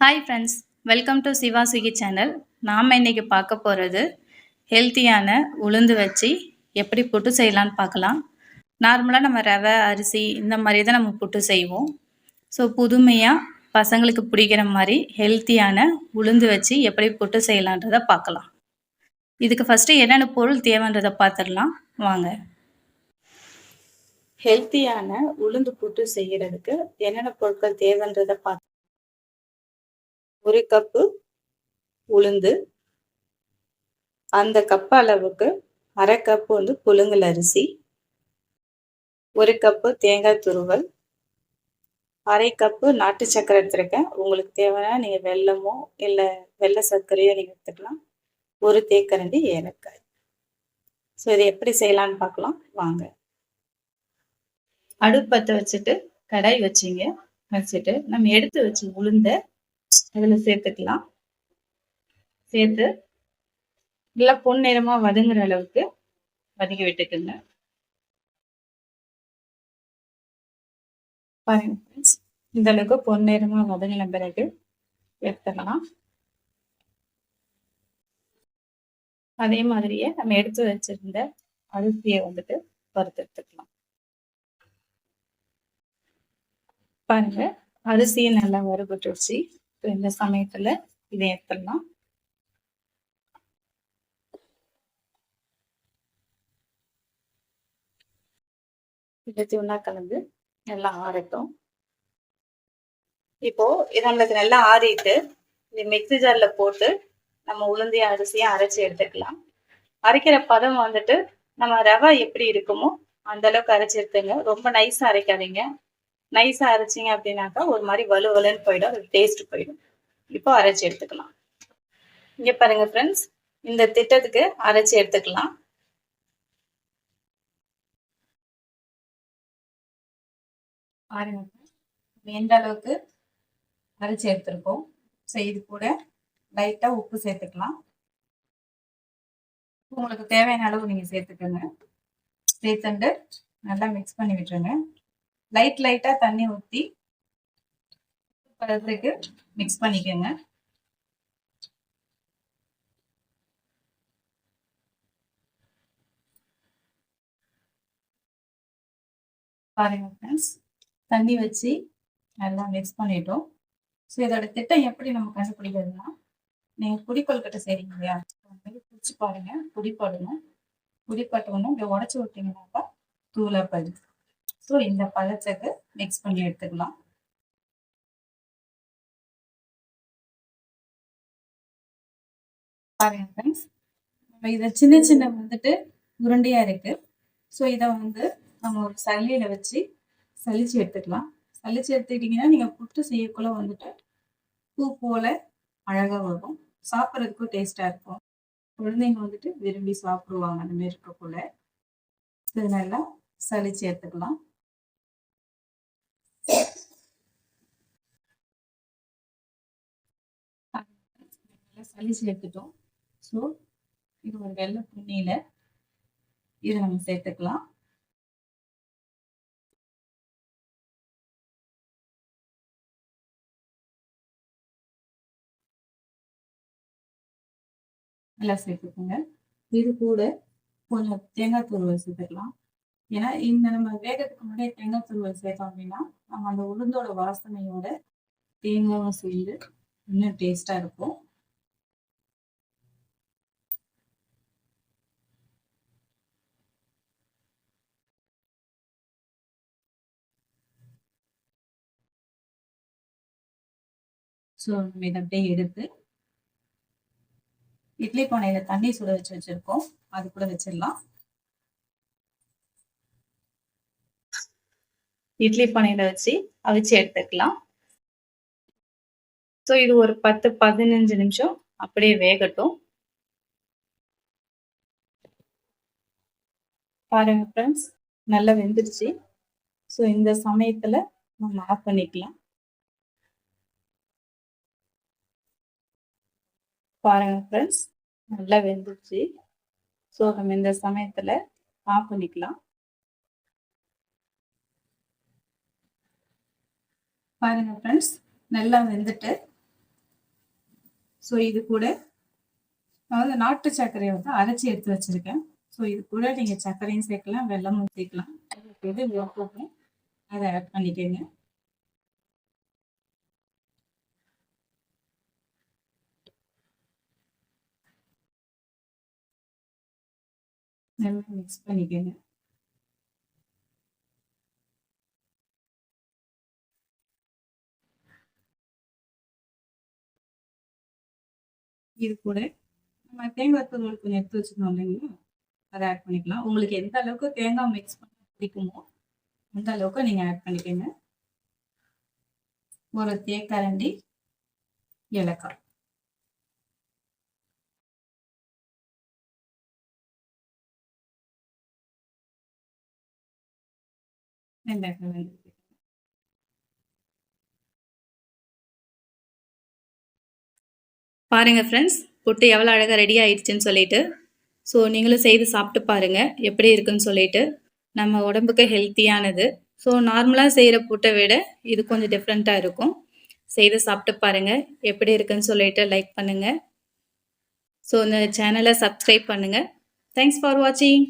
Hi friends welcome to Siva Suki channel நாம் இன்னைக்கு பார்க்க போகிறது ஹெல்த்தியான உளுந்து வச்சு எப்படி புட்டு செய்யலான்னு பார்க்கலாம். நார்மலாக நம்ம ரவை அரிசி இந்த மாதிரி தான் நம்ம புட்டு செய்வோம். ஸோ புதுமையாக பசங்களுக்கு பிடிக்கிற மாதிரி ஹெல்த்தியான உளுந்து வச்சு எப்படி புட்டு செய்யலான்றதை பார்க்கலாம். இதுக்கு ஃபஸ்ட்டு என்னென்ன பொருள் தேவைன்றதை பார்த்துடலாம். வாங்க. ஹெல்த்தியான உளுந்து புட்டு செய்கிறதுக்கு என்னென்ன பொருட்கள் தேவைன்றதை பார்த்து ஒரு கப்பு உளுந்து. அந்த கப் அளவுக்கு அரை கப்பு வந்து புழுங்கல் அரிசி. ஒரு கப்பு தேங்காய் துருவல். அரை கப்பு நாட்டு சர்க்கரை எடுத்துருக்கேன். உங்களுக்கு தேவைன்னா நீங்கள் வெல்லமோ இல்லை வெள்ளை சர்க்கரையோ நீங்கள் எடுத்துக்கலாம். ஒரு தேக்கரண்டி ஏலக்காய். ஸோ இதை எப்படி செய்யலான்னு பார்க்கலாம். வாங்க. அடுப்பத்தை வச்சுட்டு கடாய் வச்சிங்க. வச்சுட்டு நம்ம எடுத்து வச்சு உளுந்த அதில் சேர்த்துக்கலாம். சேர்த்து நல்லா பொன் நேரமாக வதங்குற அளவுக்கு வதக்கி விட்டுக்குங்க. பாருங்க ஃப்ரெண்ட்ஸ் இந்த அளவுக்கு பொன் நேரமாக வதங்கின பிறகு எடுத்துக்கலாம். அதே மாதிரியே நம்ம எடுத்து வச்சிருந்த அரிசியை வந்துட்டு வறுத்தெடுத்துக்கலாம். பாருங்க அரிசியை நல்லா வறுபட்டுருச்சு. இந்த சமயத்துல இதை எடுத்துடலாம். இதை ஒன்றா கலந்து நல்லா ஆறட்டும். இப்போ இது நம்மளுக்கு நல்லா ஆறிட்டு இந்த மிக்சி ஜார்ல போட்டு நம்ம உளுந்தி அரிசியை அரைச்சி எடுத்துக்கலாம். அரைக்கிற பதம் வந்துட்டு நம்ம ரவை எப்படி இருக்குமோ அந்த அளவுக்கு அரைச்சி எடுத்துங்க. ரொம்ப நைஸா அரைக்காதீங்க. நைஸா அரைச்சிங்க அப்படின்னாக்கா ஒரு மாதிரி வலுவலுன்னு போயிடும். அது டேஸ்ட் போயிடும். இப்போ அரைச்சி எடுத்துக்கலாம். இங்க பாருங்க ஃப்ரெண்ட்ஸ் இந்த திட்டத்துக்கு அரைச்சி எடுத்துக்கலாம். பாருங்க எந்த அளவுக்கு அரைச்சி எடுத்திருக்கோம். ஸோ இது கூட லைட்டாக உப்பு சேர்த்துக்கலாம். உங்களுக்கு தேவையான அளவு நீங்கள் சேர்த்துக்கோங்க. சேர்த்துட்டு நல்லா மிக்ஸ் பண்ணி விட்டுருங்க. லைட் லைட்டாக தண்ணி ஊற்றி பதத்துக்கு மிக்ஸ் பண்ணிக்கோங்க. பாருங்க ஃப்ரெண்ட்ஸ் தண்ணி வச்சு நல்லா மிக்ஸ் பண்ணிட்டோம். ஸோ இதோட திட்டம் எப்படி நம்ம கண்டுபிடிக்கிறதுனா நீங்கள் குடிக்கொல்கட்டை செய்றீங்க இல்லையா? பிடிச்சி பாருங்க. குடிப்படணும் குடிப்பட்டவொன்னு இப்படி உடச்சி விட்டீங்கன்னாக்கா தூளாக பழுது ஸோ இந்த பதத்துக்கு மிக்ஸ் பண்ணி எடுத்துக்கலாம். பாருங்க ஃப்ரெண்ட்ஸ் இதை சின்ன சின்ன வந்துட்டு உருண்டையா இருக்கு. ஸோ இதை வந்து நம்ம ஒரு சல்லியில வச்சு சலிச்சு எடுத்துக்கலாம். சலிச்சு எடுத்துக்கிட்டிங்கன்னா நீங்கள் புட்டு செய்யக்குள்ள வந்துட்டு பூ போல அழகாக வரும். சாப்பிட்றதுக்கும் டேஸ்டாக இருக்கும். குழந்தைங்க வந்துட்டு விரும்பி சாப்பிடுவாங்க அந்த மாரி இருக்கக்குள்ள. இது நல்லா சலிச்சு எடுத்துக்கலாம். சளி சேர்த்துட்டோம் ஸோ இது ஒரு வெள்ளை புண்ணியில் இதை நம்ம சேர்த்துக்கலாம். நல்லா சேர்த்துக்கோங்க. இது கூட கொஞ்சம் தேங்காய் துருவல் சேர்த்துக்கலாம். ஏன்னா இந்த நம்ம வேகத்துக்கு முன்னாடி தேங்காய் துருவல் சேர்த்தோம் அப்படின்னா நம்ம அந்த உளுந்தோட வாசனையோட தேங்காயும் சேர்ந்து இன்னும் டேஸ்டா இருக்கும். ஸோ நம்ம இதை அப்படியே எடுத்து இட்லி பானையில தண்ணி சுட வச்சு வச்சிருக்கோம். அது கூட வச்சிடலாம். இட்லி பானையில வச்சு அவிச்சு எடுத்துக்கலாம். ஸோ இது ஒரு பத்து பதினஞ்சு நிமிஷம் அப்படியே வேகட்டும். பாருங்க ஃப்ரெண்ட்ஸ் நல்லா வெந்துருச்சு ஸோ இந்த சமயத்தில் நம்ம ஆஃப் பண்ணிக்கலாம். பாருங்க ஃப்ரெண்ட்ஸ் நல்லா வெந்துச்சு ஸோ நம்ம இந்த சமயத்தில் ஆஃப் பண்ணிக்கலாம். பாருங்க ஃப்ரெண்ட்ஸ் நல்லா வெந்துட்டு. ஸோ இது கூட அதாவது நாட்டு சர்க்கரையை வந்து அரைச்சி எடுத்து வச்சிருக்கேன். ஸோ இது கூட நீங்கள் சர்க்கரையும் சேர்க்கலாம் வெள்ளமும் சேர்க்கலாம். உங்களுக்கு எது அதை ஆட் பண்ணிக்கோங்க. நல்லா மிக்ஸ் பண்ணிக்கோங்க இது கூட நம்ம தேங்காய் துருவல் கொஞ்சம் எடுத்து வச்சுக்கணும் இல்லைங்களா? அதை ஆட் பண்ணிக்கலாம். உங்களுக்கு எந்த அளவுக்கு தேங்காய் மிக்ஸ் பண்ண பிடிக்குமோ அந்த அளவுக்கு நீங்கள் ஆட் பண்ணிக்கோங்க. ஒரு தேக்கரண்டி ஏலக்காய். வெங்காயம் பாருங்கள் ஃப்ரெண்ட்ஸ் புட்டு எவ்வளோ அழகாக ரெடி ஆயிடுச்சுன்னு சொல்லிட்டு ஸோ நீங்களும் செய்து சாப்பிட்டு பாருங்கள் எப்படி இருக்குன்னு சொல்லிட்டு. நம்ம உடம்புக்கு ஹெல்த்தியானது ஸோ நார்மலாக செய்கிற புட்டை விட இது கொஞ்சம் டிஃப்ரெண்ட்டாக இருக்கும். செய்து சாப்பிட்டு பாருங்கள் எப்படி இருக்குன்னு சொல்லிட்டு லைக் பண்ணுங்கள் ஸோ இந்த சேனலை சப்ஸ்கிரைப் பண்ணுங்கள் தேங்க்ஸ் ஃபார் வாட்சிங்